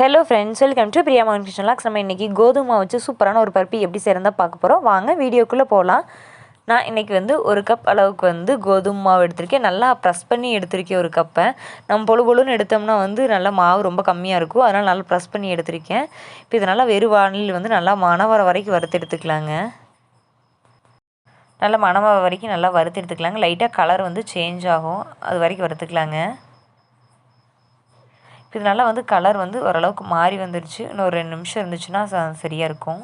Hello friends welcome to Priya மோகன் kitchen lakhs நம்ம இன்றைக்கி கோதுமை வச்சு சூப்பரான ஒரு பருப்பி எப்படி செய்கிறதா பார்க்க போகிறோம் வாங்க வீடியோக்குள்ளே போகலாம் நான் இன்றைக்கி வந்து ஒரு கப் அளவுக்கு வந்து கோதுமை மாவு எடுத்திருக்கேன். நல்லா ப்ரெஸ் பண்ணி எடுத்திருக்கேன் ஒரு கப்பை நம்ம பொழு பொழுன்னு எடுத்தோம்னா வந்து நல்லா மாவு ரொம்ப கம்மியாக இருக்கும். அதனால் நல்லா ப்ரெஸ் பண்ணி எடுத்திருக்கேன். இப்போ இது நல்லா வெறு வானில் வந்து நல்லா மணம் வர வரைக்கும் வறுத்து எடுத்துக்கலாங்க. நல்லா மணம் வர வரைக்கும் நல்லா வறுத்து எடுத்துக்கலாங்க. லைட்டாக கலர் வந்து சேஞ்ச் ஆகும். அது வரைக்கும் வறுத்துக்கலாங்க. இது நல்லா வந்து கலர் வந்து ஓரளவுக்கு மாறி வந்துடுச்சு இன்னும் ஒரு ரெண்டு நிமிஷம் இருந்துச்சுன்னா சரியாக இருக்கும்.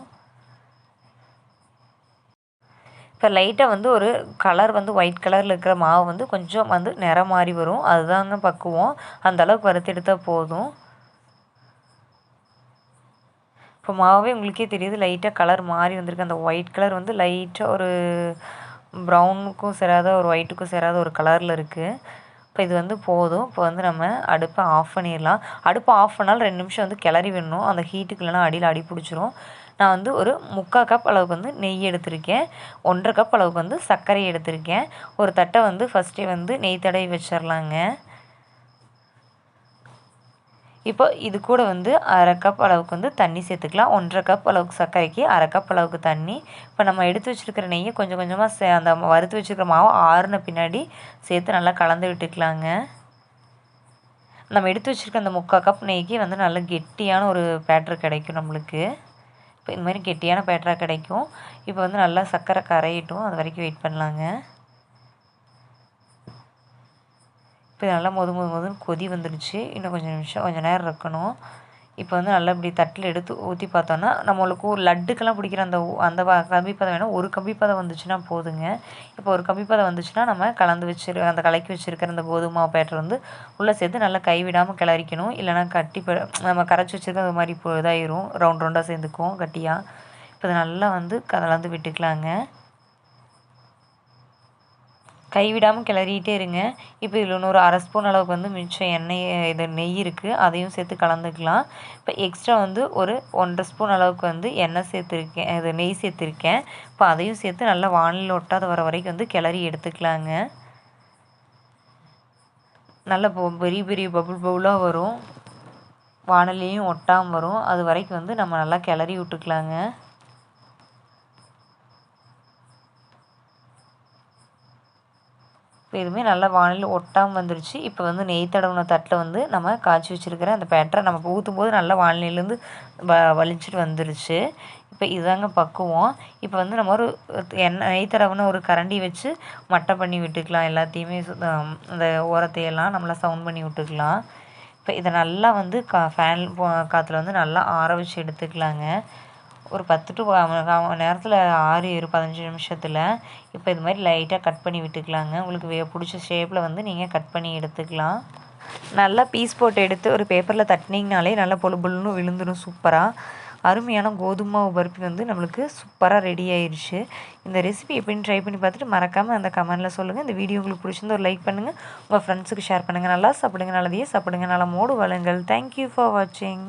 இப்போ லைட்டாக வந்து ஒரு கலர் வந்து ஒயிட் கலரில் இருக்கிற மாவு வந்து கொஞ்சம் வந்து நிறம் மாறி வரும். அதுதாங்க பக்குவோம். அந்த அளவுக்கு வறுத்து எடுத்தால் போதும். இப்போ மாவே உங்களுக்கே தெரியுது லைட்டாக கலர் மாறி வந்திருக்கு. அந்த ஒயிட் கலர் வந்து லைட்டாக ஒரு ப்ரௌனுக்கும் சேராத ஒரு ஒயிட்டுக்கும் சேராத ஒரு கலரில் இருக்குது இப்போ இது வந்து போதும். இப்போ வந்து நம்ம அடுப்பை ஆஃப் பண்ணிடலாம். அடுப்பை ஆஃப் பண்ணாலும் ரெண்டு நிமிஷம் வந்து கிளறி விடணும். அந்த ஹீட்டுக்குள்ளனா அடியில் அடி பிடிச்சிரும். நான் வந்து ஒரு முக்கால் கப் அளவுக்கு வந்து நெய் எடுத்திருக்கேன். ஒன்றரை கப் அளவுக்கு வந்து சர்க்கரை எடுத்திருக்கேன். ஒரு தட்டை வந்து ஃபஸ்ட்டே வந்து நெய் தடவி வச்சிடலாங்க இப்போ இது கூட வந்து அரை கப் அளவுக்கு வந்து தண்ணி சேர்த்துக்கலாம். ஒன்றரை கப் அளவுக்கு சர்க்கரைக்கு அரை கப் அளவுக்கு தண்ணி. இப்போ நம்ம எடுத்து வச்சுருக்கிற நெய்யை கொஞ்சம் கொஞ்சமாக சே அந்த வறுத்து வச்சுருக்கிற மாவு ஆறுன பின்னாடி சேர்த்து நல்லா கலந்து விட்டுக்கலாங்க. நம்ம எடுத்து வச்சுருக்க அந்த முக்கால் கப் நெய்க்கு வந்து நல்ல கெட்டியான ஒரு பேட்ரு கிடைக்கும் நம்மளுக்கு. இப்போ இந்த மாதிரி கெட்டியான பேட்டராக கிடைக்கும். இப்போ வந்து நல்லா சர்க்கரை கரையிட்டும். அது வரைக்கும் வெயிட் பண்ணலாங்க. இப்போ நல்லா மொது மொது மொதுன்னு கொதி வந்துடுச்சு இன்னும் கொஞ்சம் நிமிஷம் கொஞ்சம் நேரம் இருக்கணும். இப்போ வந்து நல்லா இப்படி தட்டில் எடுத்து ஊற்றி பார்த்தோன்னா நம்மளுக்கு ஒரு லட்டுக்கெல்லாம் பிடிக்கிற அந்த அந்த கம்பி பதம் வேணும். ஒரு கம்பி பதம் வந்துச்சுன்னா போதுங்க. இப்போ ஒரு கம்பி பதம் வந்துச்சுன்னா நம்ம கலந்து வச்சிரு அந்த கலக்கி வச்சுருக்கிற அந்த கோதுமை பேட்டர் வந்து உள்ளே சேர்த்து நல்லா கைவிடாமல் கிளறிக்கணும். இல்லைனா கட்டி நம்ம கரைச்சி வச்சுருக்க அது மாதிரி இப்போ இதாயிரும். ரவுண்ட் ரவுண்டாக சேர்ந்துக்கும் கட்டியாக இப்போ இதை நல்லா வந்து கலந்து விட்டுக்கலாங்க. கைவிடாமல் கிளறிட்டே இருங்க. இப்போ இதில் இன்னொரு அரை ஸ்பூன் அளவுக்கு வந்து மிச்சம் எண்ணெய் இது நெய் இருக்குது அதையும் சேர்த்து கலந்துக்கலாம். இப்போ எக்ஸ்ட்ரா வந்து ஒரு ஒன்றரை ஸ்பூன் அளவுக்கு வந்து எண்ணெய் சேர்த்துருக்கேன். இது நெய் சேர்த்துருக்கேன். இப்போ அதையும் சேர்த்து நல்லா வானில் ஒட்டாத வர வரைக்கும் வந்து கிளறி எடுத்துக்கலாங்க. நல்ல பெரிய பெரிய பபுள் பவுலாக வரும். வானலையும் ஒட்டாமல் வரும். அது வரைக்கும் வந்து நம்ம நல்லா கிளறி விட்டுக்கலாங்க. இப்போ இதுவுமே நல்லா வானில் ஒட்டாமல் வந்துருச்சு. இப்போ வந்து நெய் தடவின தட்டில் வந்து நம்ம காய்ச்சி வச்சுருக்கிற அந்த பேட்டரை நம்ம ஊற்றும் போது நல்லா வானிலையிலேருந்து வ வலிச்சிட்டு வந்துருச்சு. இப்போ இதுதாங்க பக்குவோம். இப்போ வந்து நம்ம ஒரு எண்ணெய் நெய் தடவின ஒரு கரண்டி வச்சு மட்டை பண்ணி விட்டுக்கலாம். எல்லாத்தையுமே அந்த ஓரத்தையெல்லாம் நம்மளை சவுண்ட் பண்ணி விட்டுக்கலாம். இப்போ இதை நல்லா வந்து கா ஃபேன் காற்றுல வந்து நல்லா ஆற வச்சு எடுத்துக்கலாங்க. ஒரு பத்து டு நேரத்தில் ஆறு ஏறு பதினஞ்சு நிமிஷத்தில் இப்போ இது மாதிரி லைட்டாக கட் பண்ணி விட்டுக்கலாங்க. உங்களுக்கு வே பிடிச்ச ஷேப்பில் வந்து நீங்கள் கட் பண்ணி எடுத்துக்கலாம். நல்லா பீஸ் போட்டு எடுத்து ஒரு பேப்பரில் தட்டினீங்கனாலே நல்லா பொழு பொழுன்னு விழுந்துடும் சூப்பராக அருமையான கோதுமை பருப்பி வந்து நம்மளுக்கு சூப்பராக ரெடி ஆயிடுச்சு இந்த ரெசிபி எப்படின்னு ட்ரை பண்ணி பார்த்துட்டு மறக்காமல் அந்த கமெண்டில் சொல்லுங்கள் இந்த வீடியோ உங்களுக்கு பிடிச்சிருந்தா ஒரு லைக் பண்ணுங்கள் உங்கள் ஃப்ரெண்ட்ஸுக்கு ஷேர் பண்ணுங்கள் நல்லா சாப்பிடுங்க. நல்லதையே சாப்பிடுங்க. நல்லா மோடு வளங்கள். தேங்க்யூ ஃபார் வாட்சிங்